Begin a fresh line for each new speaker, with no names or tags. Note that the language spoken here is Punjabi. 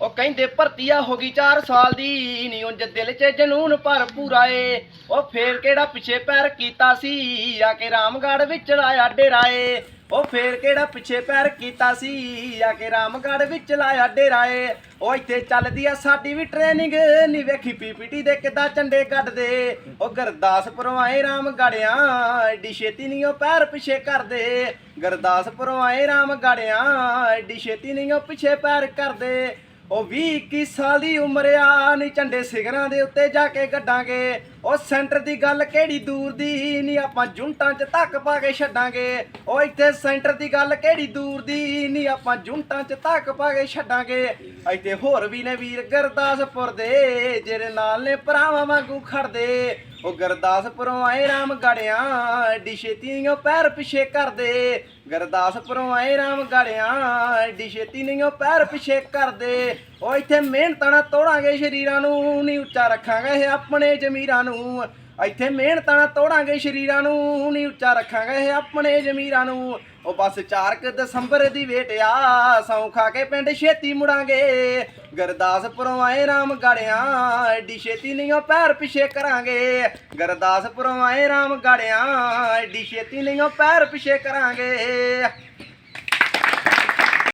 ਉਹ ਕਹਿੰਦੇ ਭਰਤੀਆ ਹੋ ਗਈ 4 ਸਾਲ ਦੀ, ਨੀ ਉਂਝ ਦਿਲ 'ਚ ਜਨੂਨ ਭਰ ਪੂਰਾ ਏ। ਉਹ ਫੇਰ ਕਿਹੜਾ ਪਿੱਛੇ ਪੈਰ ਕੀਤਾ ਸੀ, ਆ ਕੇ ਰਾਮਗੜ ਵਿੱਚ ਲਾਇਆ ਡੇਰਾ ਏ। ਉਹ ਫੇਰ ਕਿਹੜਾ ਪਿੱਛੇ ਪੈਰ ਕੀਤਾ ਸੀ, ਆ ਕੇ ਰਾਮਗੜ੍ਹ ਵਿੱਚ ਲਾਇਆ ਡੇਰਾ ਏ। ਉਹ ਇੱਥੇ ਚੱਲਦੀ ਆ ਸਾਡੀ ਵੀ ਟ੍ਰੇਨਿੰਗ ਨੀ ਵੇਖੀ ਪੀਪੀਟੀ ਦੇ ਕਿੱਦਾਂ ਝੰਡੇ ਕੱਢਦੇ ਉਹ ਗੁਰਦਾਸਪੁਰੋਂ ਆਏ ਰਾਮਗੜ੍ਹਿਆਂ, ਐਡੀ ਛੇਤੀ ਨਹੀਂ ਉਹ ਪੈਰ ਪਿੱਛੇ ਕਰਦੇ। ਗੁਰਦਾਸਪੁਰੋਂ ਆਏ ਰਾਮਗੜ੍ਹਿਆਂ, ਐਡੀ ਛੇਤੀ ਨਹੀਂ ਉਹ ਪਿੱਛੇ ਪੈਰ ਕਰਦੇ। ਉਹ 20 21 ਸਾਲ ਦੀ ਉਮਰ ਆ, ਨੀ ਝੰਡੇ ਸਿਗਰਾਂ ਦੇ ਉੱਤੇ ਜਾ ਕੇ ਗੱਡਾਂਗੇ। ਉਹ ਸੈਂਟਰ ਦੀ ਗੱਲ ਕਿਹੜੀ ਦੂਰ ਦੀ ਨੀ, ਆਪਾਂ ਜੁੰਟਾਂ 'ਚ ਧੱਕ ਪਾ ਕੇ ਛੱਡਾਂਗੇ। ਉਹ ਇੱਥੇ ਸੈਂਟਰ ਦੀ ਗੱਲ ਕਿਹੜੀ ਦੂਰ ਦੀ ਨੀ, ਆਪਾਂ ਜੁੰਟਾਂ 'ਚ ਧੱਕ ਪਾ ਕੇ ਛੱਡਾਂਗੇ। ਇੱਥੇ ਹੋਰ ਵੀ ਨੇ ਵੀਰ ਗੁਰਦਾਸਪੁਰ ਦੇ ਜਿਹੜੇ ਨਾਲ ਨੇ ਭਰਾਵਾਂ ਵਾਂਗੂ ਖੜਦੇ। ਉਹ ਗੁਰਦਾਸਪੁਰੋਂ ਆਏ ਰਾਮਗੜਿਆਂ ਐਡੀ ਛੇਤੀ ਨਹੀਂ ਉਹ ਪੈਰ ਪਿੱਛੇ ਕਰਦੇ। ਗੁਰਦਾਸਪੁਰੋਂ ਆਏ ਰਾਮਗੜਿਆਂ ਐਡੀ ਛੇਤੀ ਨਹੀਂ ਉਹ ਪੈਰ ਪਿੱਛੇ ਕਰਦੇ। ਉਹ ਇੱਥੇ ਮਿਹਨਤਾਂ ਨਾਲ ਤੋੜਾਂਗੇ ਸ਼ਰੀਰਾਂ ਨੂੰ ਨਹੀਂ ਉੱਚਾ ਰੱਖਾਂਗੇ ਇਹ ਆਪਣੇ ਜ਼ਮੀਰਾਂ ਨੂੰ। ਇੱਥੇ ਮਿਹਨਤਾਂ ਨਾਲ ਤੋੜਾਂਗੇ ਸ਼ਰੀਰਾਂ ਨੂੰ ਨਹੀਂ ਉੱਚਾ ਰੱਖਾਂਗੇ ਇਹ ਆਪਣੇ ਜ਼ਮੀਰਾਂ ਨੂੰ। ਉਹ ਬਸ 4 ਦਸੰਬਰ ਦੀ ਵੇਟਿਆ, ਸੌਂ ਖਾ ਕੇ ਪਿੰਡ ਛੇਤੀ ਮੁੜਾਂਗੇ। ਗੁਰਦਾਸਪੁਰੋਂ ਆਏ ਰਾਮ ਰਾਮਗੜਿਆਂ, ਐਡੀ ਛੇਤੀ ਨਹੀਂ ਉਹ ਪੈਰ ਪਿੱਛੇ ਕਰਾਂਗੇ। ਗੁਰਦਾਸਪੁਰੋਂ ਆਏ ਰਾਮ ਰਾਮਗੜਿਆਂ, ਐਡੀ ਛੇਤੀ ਨਹੀਂ ਉਹ ਪੈਰ ਪਿੱਛੇ ਕਰਾਂਗੇ।